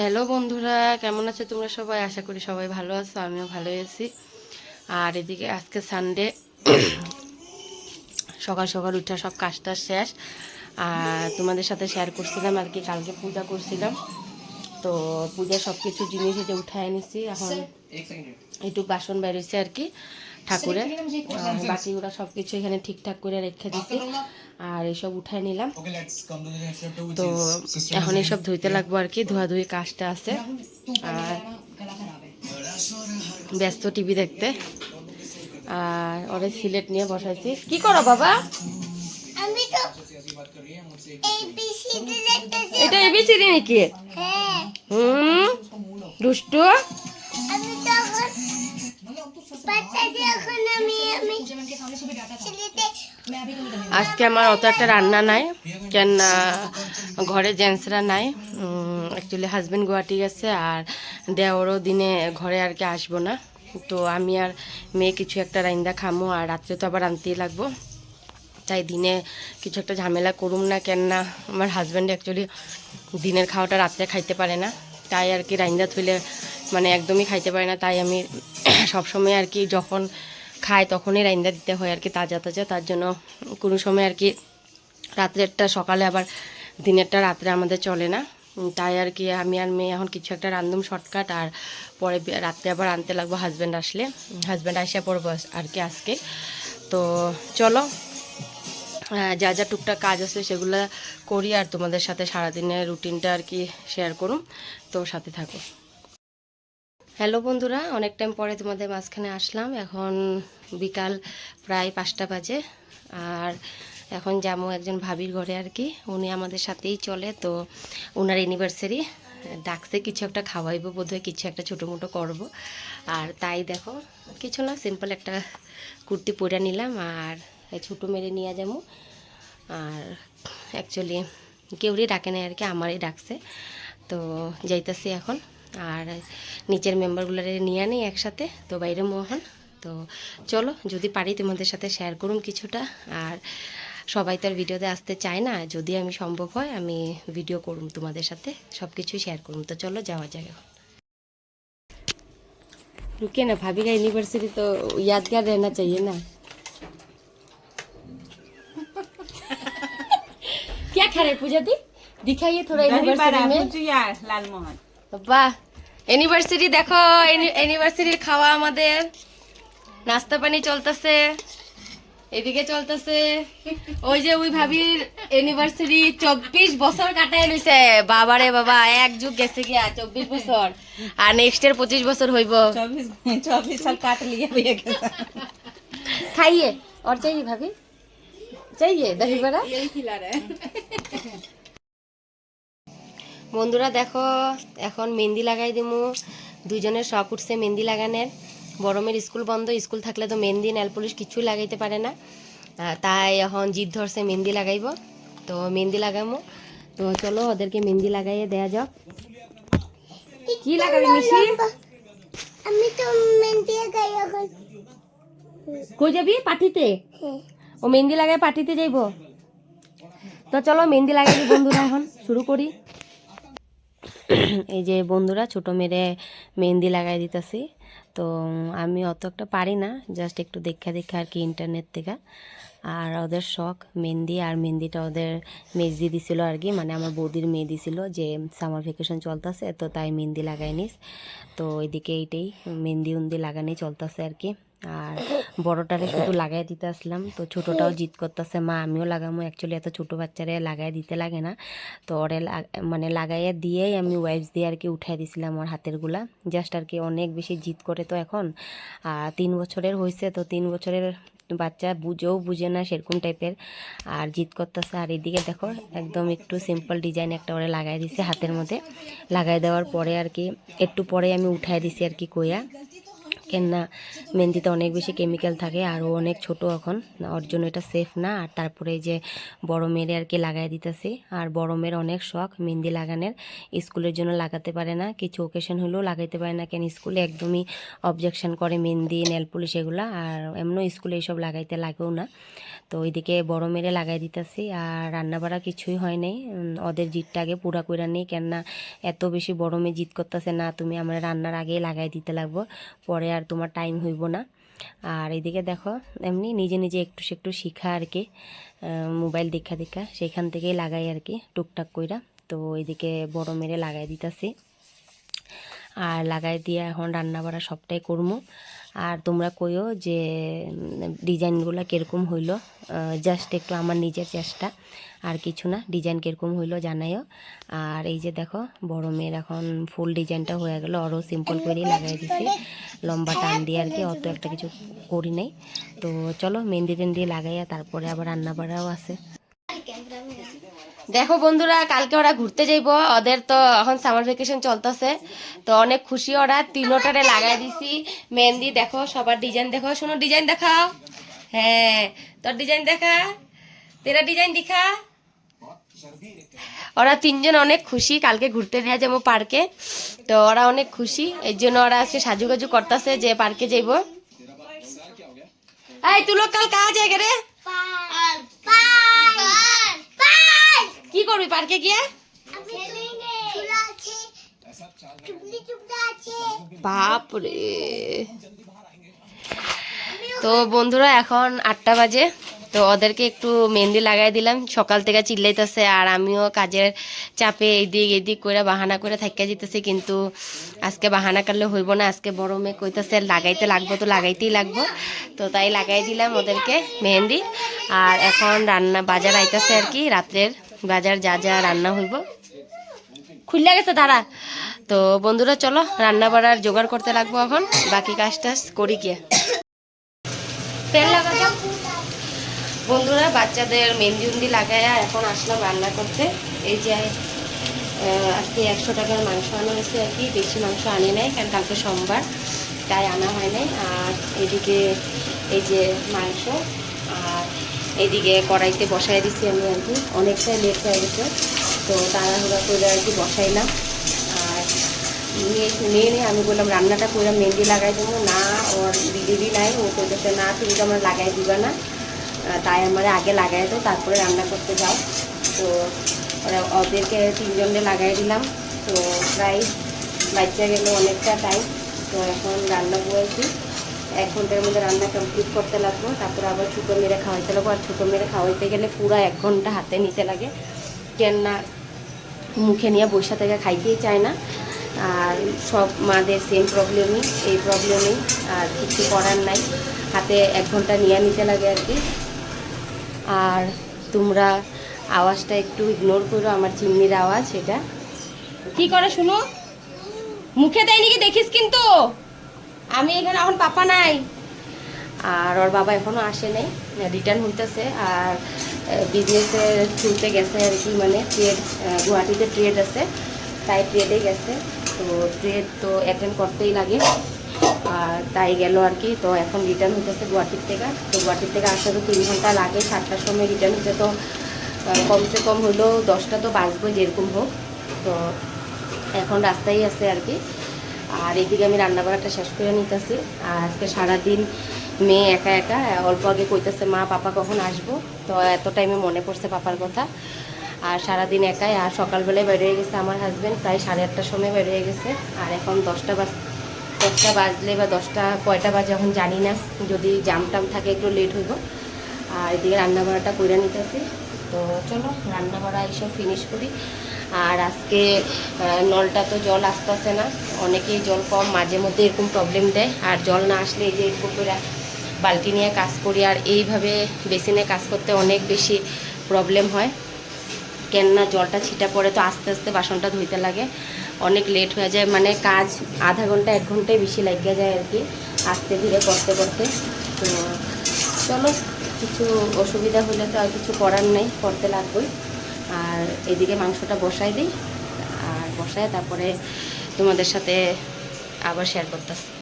Hello বন্ধুরা, কেমন আছো তোমরা সবাই? আশা করি সবাই ভালো আছো, আমিও ভালো আছি। আর এদিকে আজকে সানডে সকাল সকাল উঠা সব কাজটা শেষ। আর তোমাদের সাথে শেয়ার করছিলাম আর কি, কালকে পূজা করছিলাম। তো পূজার সব কিছু জিনিস এটা উঠায় এনেছি, এখন একটু বাসন বেরোইছে আর কি ঠাকুরের। বাকিগুলো সব কিছু এখানে ঠিকঠাক করে রেখে দিছি। আর এসব উঠায় নিলাম। তো এখন এসব ধুইতে লাগবো আর কি ধোয়াধুয়ি কাজটা আছে। আর ব্যস্ত টিভি দেখতে। আর ওরে সিলেট নিয়ে বসাইছি। কি করো বাবা? আমি তো এটা এবিসিডি নাকি? হ্যাঁ। হুম দুষ্টু। আমি তো এখন আমি আমি ছেলেতে আজকে আমার অত একটা রান্না নাই কেন ঘরে জেন্টসরা নাই। অ্যাকচুয়ালি হাজব্যান্ড গুয়াহাটি গেছে আর দেওয়ারও দিনে ঘরে আর কি আসব না। তো আমি আর মেয়ে কিছু একটা রাইন্দা খামো আর রাত্রে তো আবার আনতেই লাগবো। তাই দিনে কিছু একটা ঝামেলা করুম না কেন না আমার হাজব্যান্ড অ্যাকচুয়ালি দিনের খাওয়াটা রাত্রে খাইতে পারে না। তাই আর কি রাইন্দা থইলে মানে একদমই খাইতে পারে না। তাই আমি সবসময় আর কি যখন খাই তখনই রাইন্দা দিতে হয় আর কি তাজা তাজা। তার জন্য কোনো সময় আর কি রাত্রেরটা সকালে আবার দিনেরটা রাত্রে আমাদের চলে না। তাই আর কি আমি আর মেয়ে এখন কিছু একটা রান্ধুম শর্টকাট আর পরে রাত্রে আবার আনতে লাগবো হাজব্যান্ড আসলে। হাজব্যান্ড আসে পড়ব আর কি আজকে। তো চলো যা যা টুকটাক কাজ আছে সেগুলো করি আর তোমাদের সাথে সারাদিনের রুটিনটা আর কি শেয়ার করুন তো সাথে থাকো। হ্যালো বন্ধুরা, অনেক টাইম পরে তোমাদের মাঝখানে আসলাম। এখন বিকাল প্রায় পাঁচটা বাজে আর এখন যাব একজন ভাবির ঘরে আর কি। উনি আমাদের সাথেই চলে, তো ওনার অ্যানিভার্সারি ডাকছে কিছু একটা খাওয়াইবো বোধহয়, কিছু একটা ছোটো মোটো করব। আর তাই দেখো, কিছু না সিম্পল একটা কুর্তি পরে নিলাম আর ছোটো মেরে নিয়ে যাব। আর অ্যাকচুয়ালি কেউরই ডাকে নাই আর কি, আমারই ডাকছে। তো যাইতাছি এখন। আর নিচের মেম্বারগুলো নিয়ে নেই একসাথে তো বাইরে মোহন তো চলো যদি পারি তোমাদের সাথে শেয়ার করুন কিছুটা আর সবাই তো আর ভিডিওতে আসতে চায় না যদি আমি সম্ভব হয় আমি ভিডিও করুম তোমাদের সাথে সব কিছুই শেয়ার করুম তো চলো যাওয়া যায় এখন रुकिए ना भाभी का एनिवर्सरी तो यादगार रहना चाहिए ना क्या खा रहे पूजा दी दिखाइए थोड़ा एनिवर्सरी में লালমোহন বাহ অ্যানিভার্সারি দেখো অ্যানিভার্সারির খাওয়া আমাদের। নাস্তা পানি চলতেছে এদিকে চলতেছে। ওই যে ওই ভাবির এনিভার্সারি চব্বিশ বছর কাটায় রয়েছে বাবারে বাবা এক যুগ গেছে গিয়া চব্বিশ বছর। আর নেক্সট এর পঁচিশ বছর হইব। চব্বিশ সাল কাট লিয়ে হয়ে গেছে। খাইয়ে ওর চাইয়ে ভাবি। চাইয়ে দহি বড়া বন্ধুরা দেখো এখন মেহেন্দি লাগাই দিমু। দুইজনের শখ উঠছে মেহেন্দি লাগানোর। বরমের স্কুল বন্ধ স্কুল থাকলে তো মেহেন্দি নেল পুলিশ কিছুই লাগাইতে পারে না। তাই এখন জিদ ধরছে মেহেন্দি লাগাইব। তো মেহেন্দি লাগামু। তো চলো ওদেরকে মেহেন্দি লাগাইয়ে দেয়া যাক। কি লাগাবি মিশি? আমি তো মেহেন্দি গাই এখন। কই যাবি? পাটিতে হ্যাঁ। ও মেহেন্দি লাগাই পাটিতে যাইব? তো চলো মেহেন্দি লাগাই বন্ধুরা এখন। শুরু করি। এই যে বন্ধুরা, ছোট মেরে মেহেন্দি লাগাই দিতেছি। তো আমি অত একটা পারি না জাস্ট একটু দেখা দেখা আর কি ইন্টারনেট থেকে আর ওদের শখ, মেহেন্দি, আর মেহেন্দিটা ওদের মেজদি দিছিল আর কি মানে আমার বৌদির মেয়ে দিছিল যে সামার ভ্যাকেশন চলতেছে, তো তাই মেহেন্দি লাগাই নিস। তো এদিকে এইটাই মেহেন্দি উন্দি লাগানি চলতেছে আর কি। আর বড়টারে শুধু লাগাই দিতে আসলাম। তো ছোটটাও জিদ করতেছে, মা আমিও লাগামো। অ্যাকচুয়ালি এত ছোট বাচ্চারে লাগাই দিতে লাগে না। তো ওরে মানে লাগাইয়া দিয়েই আমি ওয়াইপস দিয়ে আর কি উঠাই দিছিলাম ওর হাতেরগুলা জাস্ট আর কি অনেক বেশি জিদ করে তো এখন। আর তিন বছরের হয়েছে তো তিন বছরের বাচ্চা বুঝেও বুঝে না সেরকম টাইপের আর জিদ করতেছে, আর এদিকে দেখো, একদম একটু সিম্পল ডিজাইন একটা ওরে লাগাই দিছে হাতের মধ্যে। লাগাই দেওয়ার পরে আর কি একটু পরে আমি উঠাই দিছি আর কি কইয়া কেননা মেহেন্দিতে অনেক বেশি কেমিক্যাল থাকে আর অনেক ছোট এখন। ওর জন্য এটা সেফ না। আর তারপরে যে বড় মেয়েরে আর কি লাগাই দিতেছি। আর বড় মেয়ের অনেক শখ মেহেন্দি লাগানোর। স্কুলের জন্য লাগাতে পারে না। কিছু ওকেশন হলেও লাগাইতে পারে না। কেন স্কুলে একদমই অবজেকশন করে মেহেন্দি নেল পুলিশ এগুলো। আর এমনও স্কুলে এইসব লাগাইতে লাগেও না। তো ওইদিকে বড় মেরে লাগাই দিতেছি। আর রান্না বাড়া কিছুই হয় নাই। ওদের জিতটা আগে পুরা কইরা নেই। কেননা এত বেশি বড় মেয়ে জিত করতেছে না। তুমি আমার রান্নার আগেই লাগাই দিতে লাগবো। পরে আর তোমার টাইম হইব না। আর এদিকে দেখো, এমনি নিজে নিজে একটু একটু শিখা আর কি মোবাইল দেখা দেখা, সেখান থেকেই লাগাই আর কি, টুকটাক কইরা। তো এদিকে বড় মেরে লাগাই দিতেছি। আর লাগাই দিয়ে এখন রান্না বাড়া সবটাই করব আর তোমরা কইও যে ডিজাইনগুলো কীরকম হইল জাস্ট একটু আমার নিজের চেষ্টা, আর কিছু না, ডিজাইন কীরকম হইল জানাইও। আর এই যে দেখো, বড় মেয়ের এখন ফুল ডিজাইনটা হয়ে গেল আরও সিম্পল করেই লাগাই দিছি। লম্বা টান দিয়ে আর কি, অত একটা কিছু করি নাই। তো চলো, মেহেন্দি টেন্দি লাগাইয়া তারপরে আবার রান্না বাড়াও আছে। দেখো বন্ধুরা, কালকে ওরা ঘুরতে যাইব। ওদের তো এখন সামার ভ্যাকেশন চলতেছে। তো অনেক খুশি ওরা। তিনোটারে লাগাই দিছি। মেহেন্দি দেখো, সবার ডিজাইন দেখো। শোনো ডিজাইন দেখাও। হ্যাঁ তোর ডিজাইন দেখা। তেরা ডিজাইন দেখা। ওরা তিনজন অনেক খুশি। কালকে ঘুরতে নিয়ে যাব পার্কে তো ওরা অনেক খুশি। এর জন্য ওরা আজকে সাজুগাজু করতেছে যে পার্কে যাইব। এই, তুলো কাল কাজ রে পার পার পার কি করবি পার্কে গিয়ে? বাপরে। তো বন্ধুরা এখন আটটা বাজে। তো ওদেরকে একটু মেহেন্দি লাগাই দিলাম। সকাল থেকে চিল্লাইতেছে আর আমিও কাজের চাপে এদিক এদিক করে বাহানা করে থাকিয়া যেতেছি কিন্তু আজকে বাহানা করলে হইব না। আজকে বড় মেয়ে কইতেছে লাগাইতে লাগবো তো লাগাইতেই লাগবো। তো তাই লাগাই দিলাম ওদেরকে মেহেন্দি। আর এখন রান্না বাজার আইতাছে আর কি রাত্রের বাজার যা যা রান্না হইব। খুললে গেছে দাঁড়া তো বন্ধুরা, চলো, রান্না বাড়ার জোগাড় করতে লাগবো এখন। বাকি কাজ টাজ করি গিয়ে। বন্ধুরা, বাচ্চাদের মেহেন্দি উন্দি লাগাইয়া এখন আসলাম রান্না করতে। এই যে আজকে একশো টাকার মাংস আনা হয়েছে আর কি। বেশি মাংস আনি নাই, কারণ কালকে সোমবার, তাই আনা হয় নাই। আর এদিকে এই যে মাংস, আর এদিকে কড়াইতে বসাই দিছি আমি আর কি। অনেকটাই লেট হয়ে গেছে, তো তাড়াহুড়া করে আর কি বসাইলাম। আর নিয়ে নিয়ে নিয়ে আমি বললাম, রান্নাটা করে মেহেন্দি লাগাই দেবো, না, ওর দিদি নাই, ও কইতেছে না, তুমি তো আমার লাগাই দিবা না। তাই আমার আগে লাগাই দাও, তারপরে রান্না করতে যাও। তো ওরা, ওদেরকে তিনজনে লাগাই দিলাম। তো প্রায় বাচ্চা গেল অনেকটা টাইম তো এখন রান্না করেছি। এক ঘণ্টার মধ্যে রান্না কমপ্লিট করতে লাগবো, তারপরে আবার ছোটো মেরে খাওয়াইতে লাগবো। আর ছোটো মেরে খাওয়াইতে গেলে পুরো এক ঘণ্টা হাতে নিতে লাগে কেন না মুখে নিয়ে বসে থেকে খাইতেই চায় না। আর সব মাদের সেম প্রবলেমই এই প্রবলেমই আর কিছু করার নাই। হাতে এক ঘণ্টা নিয়ে নিতে লাগে আর কি। আর তোমরা আওয়াজটা একটু ইগনোর করো, আমার চিমনির আওয়াজ, এটা। কি করে শুনো? মুখে দেয়নি কি দেখিস কিন্তু? আমি এখানে এখন পাপা নাই। আর ওর বাবা এখনও আসে নাই রিটার্ন হইতেছে। আর বিজনেসে থ্রুতে গেছে আর কি মানে ট্রেড গুয়াহাটিতে ট্রেড আছে। তাই ট্রেডে গেছে। তো ট্রেড তো অ্যাটেন্ড করতেই লাগে। আর তাই গেল আর কি, তো এখন রিটার্ন হইতেছে গুয়াহাটির থেকে। তো গুয়াহাটির থেকে আসতে তো তিন ঘণ্টা লাগে, সাতটার সময় রিটার্ন হচ্ছে তো কমসে কম হলেও দশটা তো বাজবো যেরকম হোক। তো এখন রাস্তায় আছে আর কি। আর এদিকে আমি রান্না বাড়াটা শেষ করে নিতেছি। আর আজকে সারাদিন মেয়ে একা একা, অল্প আগে কইতেছে, মা, পাপা কখন আসব? তো এত টাইমে মনে পড়ছে পাপার কথা। আর সারাদিন একাই, আর সকালবেলায় বের হয়ে গেছে আমার হাজব্যান্ড প্রায় সাড়ে আটটার সময় বের হয়ে গেছে। আর এখন দশটা বাজ, দশটা বাজলে বা দশটা, কয়টা বাজে এখন জানি না। যদি জাম টাম থাকে একটু লেট হইব। আর এদিকে রান্না বাড়াটা করে নিতেছি। তো চলো রান্না বাড়া এইসব ফিনিশ করি। আর আজকে নলটা তো জল আসতেছে না। অনেকেই জল কম, মাঝে মধ্যে এরকম প্রবলেম দেয়। আর জল না আসলে এই যে এরকম করে বালতি নিয়ে কাজ করি, আর এইভাবে বেসিনে কাজ করতে অনেক বেশি প্রবলেম হয়। কেননা জলটা ছিটা পড়ে তো আস্তে আস্তে বাসনটা ধুইতে লাগে। অনেক লেট হয়ে যায় মানে কাজ আধা ঘণ্টা, এক ঘন্টায় বেশি লাগিয়ে যায় আর কি, আস্তে ধীরে করতে করতে। তো চলো, কিছু অসুবিধা হলে তো আর কিছু করার নেই, করতে লাগবেই। আর এদিকে মাংসটা বসাই দিই। আর বসায় তারপরে তোমাদের সাথে আবার শেয়ার করতেছি।